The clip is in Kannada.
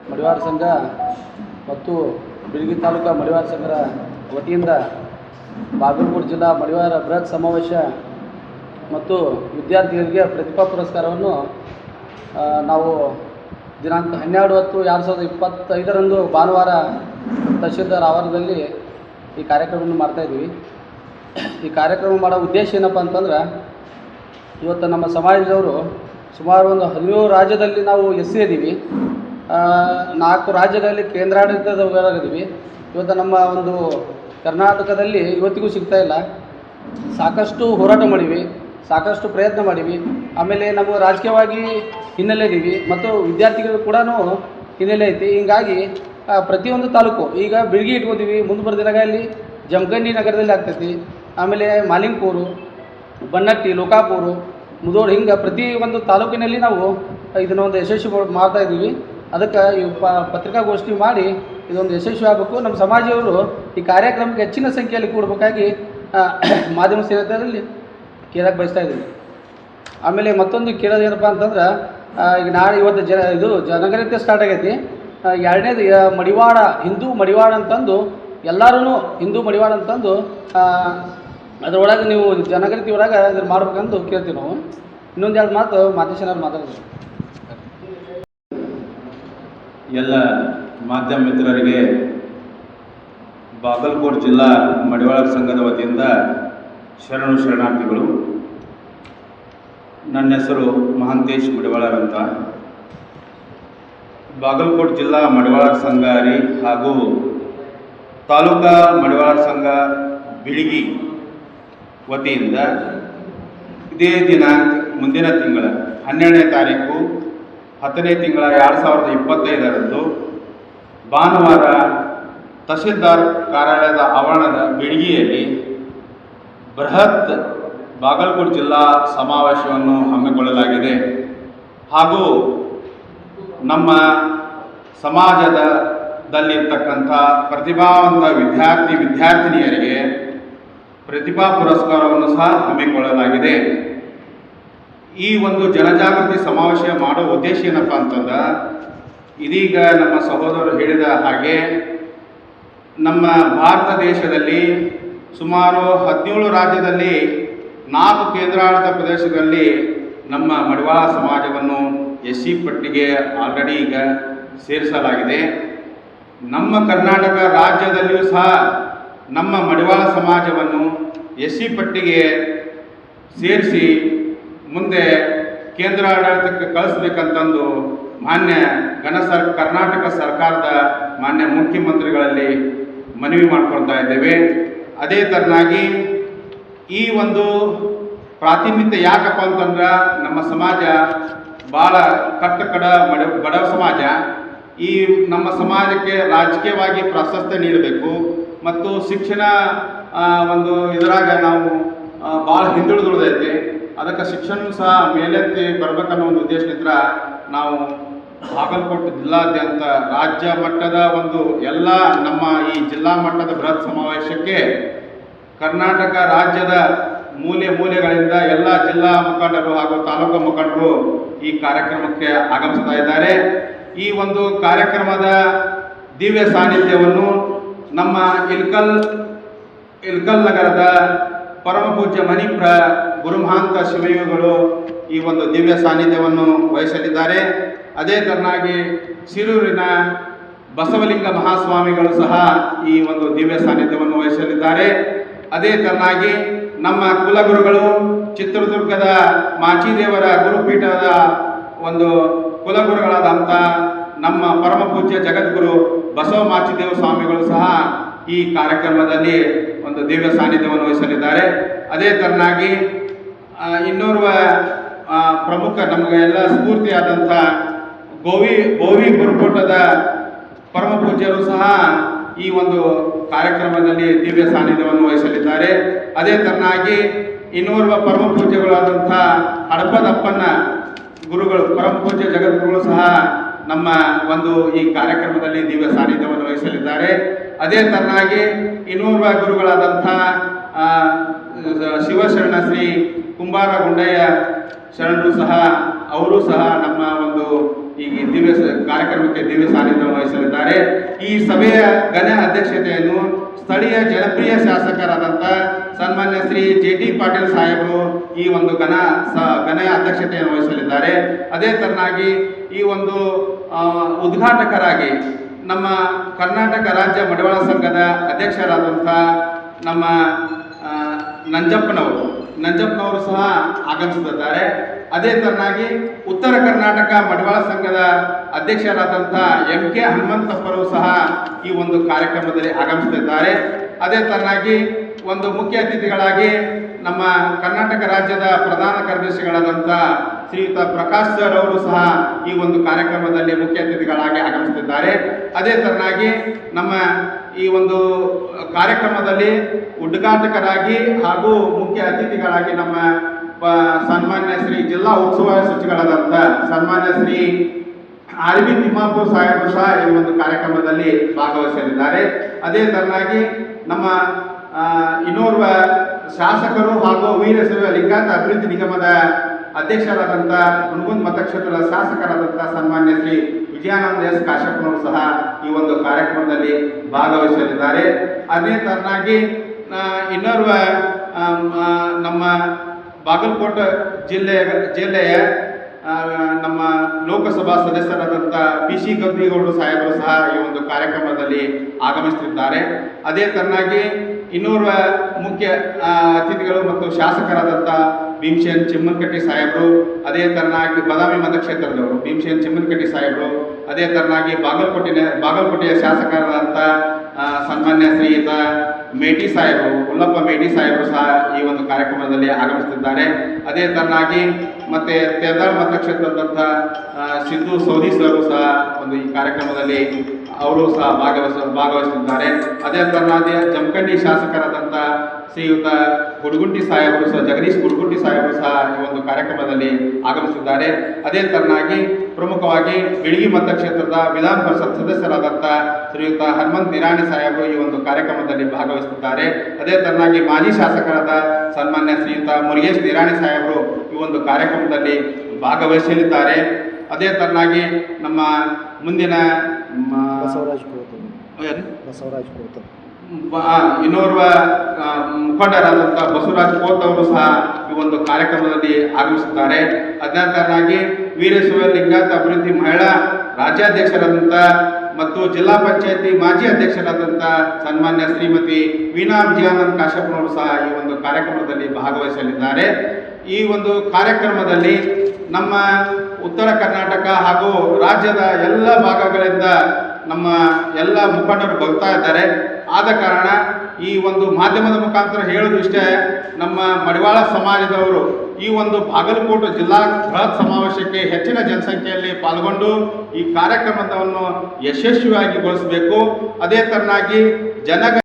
ಮಡಿವಾಳ ಸಂಘ ಮತ್ತು ಬಿಳಗಿ ತಾಲೂಕು ಮಡಿವಾರ ಸಂಘದ ವತಿಯಿಂದ ಬಾಗಲಕೋಟೆ ಜಿಲ್ಲಾ ಮಡಿವಾರ ಬೃಹತ್ ಸಮಾವೇಶ ಮತ್ತು ವಿದ್ಯಾರ್ಥಿಗಳಿಗೆ ಪ್ರತಿಭಾ ಪುರಸ್ಕಾರವನ್ನು ನಾವು ದಿನಾಂಕ ಹನ್ನೆರಡು ಹತ್ತು ಎರಡು ಸಾವಿರದ ಇಪ್ಪತ್ತೈದರಂದು ಭಾನುವಾರ ತಹಶೀಲ್ದಾರ್ ಆವರಣದಲ್ಲಿ ಈ ಕಾರ್ಯಕ್ರಮವನ್ನು ಮಾಡ್ತಾಯಿದ್ವಿ ಈ ಕಾರ್ಯಕ್ರಮ ಮಾಡೋ ಉದ್ದೇಶ ಏನಪ್ಪ ಅಂತಂದ್ರೆ, ಇವತ್ತು ನಮ್ಮ ಸಮಾಜದವರು ಸುಮಾರು ಒಂದು ಹದಿನೇಳು ರಾಜ್ಯದಲ್ಲಿ ನಾವು ಎಸ್ ಸಿ ನಾಲ್ಕು ರಾಜ್ಯಗಳಲ್ಲಿ ಕೇಂದ್ರಾಡಳಿತದ ಒಳಗಿದ್ದೀವಿ ಇವತ್ತು ನಮ್ಮ ಒಂದು ಕರ್ನಾಟಕದಲ್ಲಿ ಇವತ್ತಿಗೂ ಸಿಗ್ತಾ ಇಲ್ಲ. ಸಾಕಷ್ಟು ಹೋರಾಟ ಮಾಡೀವಿ, ಸಾಕಷ್ಟು ಪ್ರಯತ್ನ ಮಾಡೀವಿ. ಆಮೇಲೆ ನಾವು ರಾಜಕೀಯವಾಗಿ ಹಿನ್ನೆಲೆ ಇದ್ದೀವಿ ಮತ್ತು ವಿದ್ಯಾರ್ಥಿಗಳು ಕೂಡ ಹಿನ್ನೆಲೆ ಐತಿ. ಹೀಗಾಗಿ ಪ್ರತಿಯೊಂದು ತಾಲೂಕು, ಈಗ ಬಿಳ್ಗಿ ಇಟ್ಕೋತೀವಿ, ಮುಂದೆ ದಿನಗಳಲ್ಲಿ ಜಮಖಂಡಿ ನಗರದಲ್ಲಿ ಆಗ್ತೈತಿ. ಆಮೇಲೆ ಮಾಲಿಂಗ್ಪೂರು ಬನ್ನಟ್ಟಿ, ಲೋಕಾಪೂರು, ಮುದೋಡು, ಹಿಂಗೆ ಪ್ರತಿ ಒಂದು ತಾಲೂಕಿನಲ್ಲಿ ನಾವು ಇದನ್ನ ಒಂದು ಯಶಸ್ವಿ ಮಾಡ್- ಮಾಡ್ತಾ ಇದ್ದೀವಿ. ಅದಕ್ಕೆ ಈ ಪ ಪತ್ರಿಕಾಗೋಷ್ಠಿ ಮಾಡಿ ಇದೊಂದು ಯಶಸ್ವಿ ಆಗಬೇಕು. ನಮ್ಮ ಸಮಾಜದವರು ಈ ಕಾರ್ಯಕ್ರಮಕ್ಕೆ ಹೆಚ್ಚಿನ ಸಂಖ್ಯೆಯಲ್ಲಿ ಕೂಡಬೇಕಾಗಿ ಮಾಧ್ಯಮ ಸ್ನೇಹಿತರಲ್ಲಿ ಕೇಳಕ್ಕೆ ಬಯಸ್ತಾ ಇದ್ದೀನಿ. ಆಮೇಲೆ ಮತ್ತೊಂದು ಕೇಳೋದು ಏನಪ್ಪ ಅಂತಂದ್ರೆ ಈಗ ನಾಳೆ ಇವತ್ತು ಜನ, ಇದು ಜನಗಣತಿ ಸ್ಟಾರ್ಟ್ ಆಗೈತಿ. ಎರಡನೇದು ಮಡಿವಾಡ ಹಿಂದೂ ಮಡಿವಾಡ ಅಂತಂದು ಎಲ್ಲರೂ ಹಿಂದೂ ಮಡಿವಾಡ ಅಂತಂದು ಅದರೊಳಗೆ ನೀವು ಜನಗಣತಿ ಒಳಗೆ ಇದನ್ನು ಮಾಡ್ಬೇಕಂತ ಕೇಳ್ತೀವಿ ನಾವು. ಇನ್ನೊಂದು ಎರಡು ಮಾತು ಮಾತೇಶನವ್ರು ಮಾತಾಡಿದ್ರು ಎಲ್ಲ ಮಾಧ್ಯಮ ಮಿತ್ರರಿಗೆ ಬಾಗಲಕೋಟೆ ಜಿಲ್ಲಾ ಮಡಿವಾಳ ಸಂಘದ ವತಿಯಿಂದ ಶರಣು ಶರಣಾರ್ಥಿಗಳು, ನನ್ನ ಹೆಸರು ಮಹಾಂತೇಶ್ ಮಡಿವಾಳರಂತ ಬಾಗಲಕೋಟೆ ಜಿಲ್ಲಾ ಮಡಿವಾಳ ಸಂಘ ರೀ ಹಾಗೂ ತಾಲೂಕಾ ಮಡಿವಾಳ ಸಂಘ ಬಿಳಿಗಿ ವತಿಯಿಂದ ಇದೇ ದಿನಾಂಕ ಮುಂದಿನ ತಿಂಗಳ ಹನ್ನೆರಡನೇ ತಾರೀಕು ಹತ್ತನೇ ತಿಂಗಳ ಎರಡು ಸಾವಿರದ ಇಪ್ಪತ್ತೈದರಂದು ಭಾನುವಾರ ತಹಶೀಲ್ದಾರ್ ಕಾರ್ಯಾಲಯದ ಆವರಣದ ಬಿಡಿಗೆಯಲ್ಲಿ ಬೃಹತ್ ಬಾಗಲಕೋಟೆ ಜಿಲ್ಲಾ ಸಮಾವೇಶವನ್ನು ಹಮ್ಮಿಕೊಳ್ಳಲಾಗಿದೆ. ಹಾಗೂ ನಮ್ಮ ಸಮಾಜದ ದಲ್ಲಿರ್ತಕ್ಕಂಥ ಪ್ರತಿಭಾವಂತ ವಿದ್ಯಾರ್ಥಿ, ವಿದ್ಯಾರ್ಥಿನಿಯರಿಗೆ ಪ್ರತಿಭಾ ಪುರಸ್ಕಾರವನ್ನು ಸಹ ಹಮ್ಮಿಕೊಳ್ಳಲಾಗಿದೆ. ಈ ಒಂದು ಜನಜಾಗೃತಿ ಸಮಾವೇಶ ಮಾಡೋ ಉದ್ದೇಶ ಏನಪ್ಪ ಅಂತಂದ್ರೆ, ಇದೀಗ ನಮ್ಮ ಸಹೋದರರು ಹೇಳಿದ ಹಾಗೆ ನಮ್ಮ ಭಾರತ ದೇಶದಲ್ಲಿ ಸುಮಾರು ಹದಿನೇಳು ರಾಜ್ಯದಲ್ಲಿ ನಾಲ್ಕು ಕೇಂದ್ರಾಡಳಿತ ಪ್ರದೇಶಗಳಲ್ಲಿ ನಮ್ಮ ಮಡಿವಾಳ ಸಮಾಜವನ್ನು ಎಸ್ ಸಿ ಪಟ್ಟಿಗೆ ಆಲ್ರೆಡಿ ಈಗ ಸೇರಿಸಲಾಗಿದೆ. ನಮ್ಮ ಕರ್ನಾಟಕ ರಾಜ್ಯದಲ್ಲಿಯೂ ಸಹ ನಮ್ಮ ಮಡಿವಾಳ ಸಮಾಜವನ್ನು ಎಸ್ ಸಿ ಪಟ್ಟಿಗೆ ಸೇರಿಸಿ ಮುಂದೆ ಕೇಂದ್ರ ಆಡಳಿತಕ್ಕೆ ಕಳಿಸ್ಬೇಕಂತಂದು ಮಾನ್ಯ ಘನ ಸರ್, ಕರ್ನಾಟಕ ಸರ್ಕಾರದ ಮಾನ್ಯ ಮುಖ್ಯಮಂತ್ರಿಗಳಲ್ಲಿ ಮನವಿ ಮಾಡ್ಕೊಳ್ತಾ ಇದ್ದೇವೆ. ಅದೇ ಥರನಾಗಿ ಈ ಒಂದು ಪ್ರಾತಿನಿಧ್ಯ ಯಾಕಪ್ಪ ಅಂತಂದ್ರೆ ನಮ್ಮ ಸಮಾಜ ಭಾಳ ಕಟ್ಟ ಕಡ ಬಡವ ಸಮಾಜ. ಈ ನಮ್ಮ ಸಮಾಜಕ್ಕೆ ರಾಜಕೀಯವಾಗಿ ಪ್ರಾಶಸ್ತ್ಯ ನೀಡಬೇಕು. ಮತ್ತು ಶಿಕ್ಷಣ ಒಂದು ಇದರಾಗ ನಾವು ಭಾಳ ಹಿಂದುಳಿದುಳಿದೈತಿ ಅದಕ್ಕೆ ಶಿಕ್ಷಣ ಸಹ ಮೇಲೆತ್ತಿ ಬರಬೇಕನ್ನೋ ಒಂದು ಉದ್ದೇಶದಿಂದ ನಾವು ಬಾಗಲಕೋಟೆ ಜಿಲ್ಲಾದ್ಯಂತ ರಾಜ್ಯ ಮಟ್ಟದ ಒಂದು ಎಲ್ಲ ನಮ್ಮ ಈ ಜಿಲ್ಲಾ ಮಟ್ಟದ ಬೃಹತ್ ಸಮಾವೇಶಕ್ಕೆ ಕರ್ನಾಟಕ ರಾಜ್ಯದ ಮೂಲೆ ಮೂಲೆಗಳಿಂದ ಎಲ್ಲ ಜಿಲ್ಲಾ ಮುಖಂಡರು ಹಾಗೂ ತಾಲೂಕು ಮುಖಂಡರು ಈ ಕಾರ್ಯಕ್ರಮಕ್ಕೆ ಆಗಮಿಸ್ತಾ ಇದ್ದಾರೆ. ಈ ಒಂದು ಕಾರ್ಯಕ್ರಮದ ದಿವ್ಯ ಸಾನ್ನಿಧ್ಯವನ್ನು ನಮ್ಮ ಇಲ್ಕಲ್ ಇಲ್ಕಲ್ ನಗರದ ಪರಮ ಪೂಜ್ಯ ಮಣಿಪ್ರ ಗುರುಮಹಾಂತ ಶಿವಯುಗಳು ಈ ಒಂದು ದಿವ್ಯ ಸಾನ್ನಿಧ್ಯವನ್ನು ವಹಿಸಲಿದ್ದಾರೆ. ಅದೇ ತರನಾಗಿ ಶಿರೂರಿನ ಬಸವಲಿಂಗ ಮಹಾಸ್ವಾಮಿಗಳು ಸಹ ಈ ಒಂದು ದಿವ್ಯ ಸಾನ್ನಿಧ್ಯವನ್ನು ವಹಿಸಲಿದ್ದಾರೆ. ಅದೇ ತರನಾಗಿ ನಮ್ಮ ಕುಲಗುರುಗಳು ಚಿತ್ರದುರ್ಗದ ಮಾಚಿದೇವರ ಗುರುಪೀಠದ ಒಂದು ಕುಲಗುರುಗಳಾದಂಥ ನಮ್ಮ ಪರಮ ಪೂಜ್ಯ ಜಗದ್ಗುರು ಬಸವ ಮಾಚಿದೇವ ಸ್ವಾಮಿಗಳು ಸಹ ಈ ಕಾರ್ಯಕ್ರಮದಲ್ಲಿ ಒಂದು ದಿವ್ಯ ಸಾನ್ನಿಧ್ಯವನ್ನು ವಹಿಸಲಿದ್ದಾರೆ. ಅದೇ ತರನಾಗಿ ಇನ್ನೋರ್ವ ಪ್ರಮುಖ ನಮಗೆಲ್ಲ ಸ್ಫೂರ್ತಿಯಾದಂಥ ಗೋವಿ ಗೋವಿ ಗುರುಕೂಟದ ಪರಮ ಪೂಜ್ಯರು ಸಹ ಈ ಒಂದು ಕಾರ್ಯಕ್ರಮದಲ್ಲಿ ದಿವ್ಯ ಸಾನ್ನಿಧ್ಯವನ್ನು ವಹಿಸಲಿದ್ದಾರೆ. ಅದೇ ತರನಾಗಿ ಇನ್ನೋರ್ವ ಪರಮ ಪೂಜ್ಯಗಳಾದಂಥ ಹಡಪದಪ್ಪನ ಗುರುಗಳು, ಪರಮ ಪೂಜ್ಯ ಜಗದ್ಗುರುಗಳು ಸಹ ನಮ್ಮ ಒಂದು ಈ ಕಾರ್ಯಕ್ರಮದಲ್ಲಿ ದಿವ್ಯ ಸಾನ್ನಿಧ್ಯವನ್ನು ವಹಿಸಲಿದ್ದಾರೆ. ಅದೇ ತರನಾಗಿ ಇನ್ನೋರ್ವ ಗುರುಗಳಾದಂಥ ಶಿವಶರಣ ಶ್ರೀ ಕುಂಬಾರ ಗುಂಡಯ್ಯ ಶರಣರು ಸಹ, ಅವರು ಸಹ ನಮ್ಮ ಒಂದು ಈ ದಿವ್ಯ ಕಾರ್ಯಕ್ರಮಕ್ಕೆ ದಿವ್ಯ ಸಾನ್ನಿಧ್ಯ ವಹಿಸಲಿದ್ದಾರೆ. ಈ ಸಭೆಯ ಘನ ಅಧ್ಯಕ್ಷತೆಯನ್ನು ಸ್ಥಳೀಯ ಜನಪ್ರಿಯ ಶಾಸಕರಾದಂಥ ಸನ್ಮಾನ್ಯ ಶ್ರೀ ಜೆ ಟಿ ಪಾಟೀಲ್ ಸಾಹೇಬರು ಈ ಒಂದು ಘನ ಸ ಘನ ಅಧ್ಯಕ್ಷತೆಯನ್ನು ವಹಿಸಲಿದ್ದಾರೆ. ಅದೇ ತರನಾಗಿ ಈ ಒಂದು ಉದ್ಘಾಟಕರಾಗಿ ನಮ್ಮ ಕರ್ನಾಟಕ ರಾಜ್ಯ ಮಡಿವಾಳ ಸಂಘದ ಅಧ್ಯಕ್ಷರಾದಂಥ ನಮ್ಮ ನಂಜಪ್ಪನವರು. ನಂಜಪ್ಪನವರು ಸಹ ಆಗಮಿಸುತ್ತಿದ್ದಾರೆ ಅದೇ ತರನಾಗಿ ಉತ್ತರ ಕರ್ನಾಟಕ ಮಡಿವಾಳ ಸಂಘದ ಅಧ್ಯಕ್ಷರಾದಂಥ ಎಂ ಕೆ ಹನುಮಂತಪ್ಪರು ಸಹ ಈ ಒಂದು ಕಾರ್ಯಕ್ರಮದಲ್ಲಿ ಆಗಮಿಸುತ್ತಿದ್ದಾರೆ. ಅದೇ ತರನಾಗಿ ಒಂದು ಮುಖ್ಯ ಅತಿಥಿಗಳಾಗಿ ನಮ್ಮ ಕರ್ನಾಟಕ ರಾಜ್ಯದ ಪ್ರಧಾನ ಕಾರ್ಯದರ್ಶಿಗಳಾದಂಥ ಶ್ರೀಯುತ ಪ್ರಕಾಶ್ ಸರ್ ಅವರು ಸಹ ಈ ಒಂದು ಕಾರ್ಯಕ್ರಮದಲ್ಲಿ ಮುಖ್ಯ ಅತಿಥಿಗಳಾಗಿ ಆಗಮಿಸುತ್ತಿದ್ದಾರೆ. ಅದೇ ತರನಾಗಿ ನಮ್ಮ ಈ ಒಂದು ಕಾರ್ಯಕ್ರಮದಲ್ಲಿ ಉದ್ಘಾಟಕರಾಗಿ ಹಾಗೂ ಮುಖ್ಯ ಅತಿಥಿಗಳಾಗಿ ನಮ್ಮ ಸನ್ಮಾನ್ಯ ಶ್ರೀ ಜಿಲ್ಲಾ ಉತ್ಸವ ಸಚಿವರಾದಂಥ ಸನ್ಮಾನ್ಯ ಶ್ರೀ ಆರ್ ಬಿ ತಿಮ್ಮಾಪುರ್ ಸಾಹೇಬರು ಸಹ ಈ ಒಂದು ಕಾರ್ಯಕ್ರಮದಲ್ಲಿ ಭಾಗವಹಿಸಲಿದ್ದಾರೆ. ಅದೇ ತರನಾಗಿ ನಮ್ಮ ಇನ್ನೋರ್ವ ಶಾಸಕರು ಹಾಗೂ ವೀರಶೈವ ಲಿಂಗಾಯತ ಅಭಿವೃದ್ಧಿ ನಿಗಮದ ಅಧ್ಯಕ್ಷರಾದಂಥ ಕುಣಗುಂದ್ ಮತಕ್ಷೇತ್ರದ ಶಾಸಕರಾದಂಥ ಸನ್ಮಾನ್ಯ ಶ್ರೀ ವಿಜಯಾನಂದ ಎಸ್ ಕಾಶಪ್ಪನವರು ಸಹ ಈ ಒಂದು ಕಾರ್ಯಕ್ರಮದಲ್ಲಿ ಭಾಗವಹಿಸಲಿದ್ದಾರೆ. ಅದೇ ತರನಾಗಿ ಇನ್ನೋರ್ವ ನಮ್ಮ ಬಾಗಲಕೋಟೆ ಜಿಲ್ಲೆ, ಜಿಲ್ಲೆಯ ನಮ್ಮ ಲೋಕಸಭಾ ಸದಸ್ಯರಾದಂಥ ಪಿ ಸಿ ಗದ್ದಿಗೌಡರು ಸಾಹೇಬರು ಸಹ ಈ ಒಂದು ಕಾರ್ಯಕ್ರಮದಲ್ಲಿ ಆಗಮಿಸುತ್ತಿದ್ದಾರೆ. ಅದೇ ತರನಾಗಿ ಇನ್ನೂರ ಮುಖ್ಯ ಅತಿಥಿಗಳು ಮತ್ತು ಶಾಸಕರಾದಂಥ ಭೀಮಸೇನ್ ಚಿಮ್ಮನಕಟ್ಟಿ ಸಾಹೇಬರು, ಅದೇ ತರನಾಗಿ ಬದಾಮಿ ಮತಕ್ಷೇತ್ರದವರು, ಭೀಮಸೇನ್ ಚಿಮ್ಮನಕಟ್ಟಿ ಸಾಹೇಬರು, ಅದೇ ತರನಾಗಿ ಬಾಗಲಕೋಟೆಯ ಬಾಗಲಕೋಟೆಯ ಶಾಸಕರಾದಂಥ ಸನ್ಮಾನ್ಯ ಶ್ರೀಯುತ ಮೇಟಿ ಸಾಹೇಬರು, ಉಲ್ಲಪ್ಪ ಮೇಟಿ ಸಾಹೇಬರು ಸಹ ಈ ಒಂದು ಕಾರ್ಯಕ್ರಮದಲ್ಲಿ ಆಗಮಿಸುತ್ತಿದ್ದಾರೆ. ಅದೇ ತರನಾಗಿ ಮತ್ತೆ ತೆರದಾಳ್ ಮತಕ್ಷೇತ್ರದಂಥ ಸಿದ್ದು ಸೌದಿ ಸರ್ ಸಹ ಒಂದು ಈ ಕಾರ್ಯಕ್ರಮದಲ್ಲಿ ಅವರು ಸಹ ಭಾಗವಹಿಸ ಭಾಗವಹಿಸುತ್ತಿದ್ದಾರೆ ಅದೇ ತರನಾಗಿ ಜಮಖಂಡಿ ಶಾಸಕರಾದಂಥ ಶ್ರೀಯುತ ಗುಡ್ಗುಂಟಿ ಸಾಹೇಬರು ಸಹ, ಜಗದೀಶ್ ಗುಡ್ಗುಂಟಿ ಸಾಹೇಬರು ಸಹ ಈ ಒಂದು ಕಾರ್ಯಕ್ರಮದಲ್ಲಿ ಆಗಮಿಸಿದ್ದಾರೆ. ಅದೇ ತರನಾಗಿ ಪ್ರಮುಖವಾಗಿ ಬಿಳಿಗಿ ಮತಕ್ಷೇತ್ರದ ವಿಧಾನ ಪರಿಷತ್ ಸದಸ್ಯರಾದಂಥ ಶ್ರೀಯುತ ಹನುಮಂತ್ ನಿರಾಣಿ ಸಾಹೇಬರು ಈ ಒಂದು ಕಾರ್ಯಕ್ರಮದಲ್ಲಿ ಭಾಗವಹಿಸುತ್ತಾರೆ. ಅದೇ ತರನಾಗಿ ಮಾಜಿ ಶಾಸಕರಾದ ಸನ್ಮಾನ್ಯ ಶ್ರೀಯುತ ಮುರುಗೇಶ್ ನಿರಾಣಿ ಸಾಹೇಬರು ಈ ಒಂದು ಕಾರ್ಯಕ್ರಮದಲ್ಲಿ ಭಾಗವಹಿಸಲಿದ್ದಾರೆ. ಅದೇ ತರನಾಗಿ ನಮ್ಮ ಮುಂದಿನ ಬಸವರಾಜ್? ಬಸವರಾಜ್ ಇನ್ನೋರ್ವ ಮುಖಂಡರಾದಂಥ ಬಸವರಾಜ್ ಕೋತ್ ಅವರು ಸಹ ಈ ಒಂದು ಕಾರ್ಯಕ್ರಮದಲ್ಲಿ ಆಗಮಿಸುತ್ತಾರೆ. ಅದೇ ತರನಾಗಿ ವೀರಶೈವ ಲಿಂಗಾಯತ ಅಭಿವೃದ್ಧಿ ಮಹಿಳಾ ರಾಜ್ಯಾಧ್ಯಕ್ಷರಾದಂಥ ಮತ್ತು ಜಿಲ್ಲಾ ಪಂಚಾಯತಿ ಮಾಜಿ ಅಧ್ಯಕ್ಷರಾದಂಥ ಸನ್ಮಾನ್ಯ ಶ್ರೀಮತಿ ವೀಣಾ ವಿಜಯಾನಂದ್ ಕಾಶ್ಯಪ್ನವರು ಸಹ ಈ ಒಂದು ಕಾರ್ಯಕ್ರಮದಲ್ಲಿ ಭಾಗವಹಿಸಲಿದ್ದಾರೆ. ಈ ಒಂದು ಕಾರ್ಯಕ್ರಮದಲ್ಲಿ ನಮ್ಮ ಉತ್ತರ ಕರ್ನಾಟಕ ಹಾಗೂ ರಾಜ್ಯದ ಎಲ್ಲ ಭಾಗಗಳಿಂದ ನಮ್ಮ ಎಲ್ಲ ಮುಖಂಡರು ಬರ್ತಾ ಇದ್ದಾರೆ. ಆದ ಕಾರಣ ಈ ಒಂದು ಮಾಧ್ಯಮದ ಮುಖಾಂತರ ಹೇಳೋದು ಇಷ್ಟೇ, ನಮ್ಮ ಮಡಿವಾಳ ಸಮಾಜದವರು ಈ ಒಂದು ಬಾಗಲಕೋಟೆ ಜಿಲ್ಲಾ ಬೃಹತ್ ಸಮಾವೇಶಕ್ಕೆ ಹೆಚ್ಚಿನ ಜನಸಂಖ್ಯೆಯಲ್ಲಿ ಪಾಲ್ಗೊಂಡು ಈ ಕಾರ್ಯಕ್ರಮವನ್ನು ಯಶಸ್ವಿಯಾಗಿಗೊಳಿಸಬೇಕು ಅದೇ ಥರನಾಗಿ ಜನ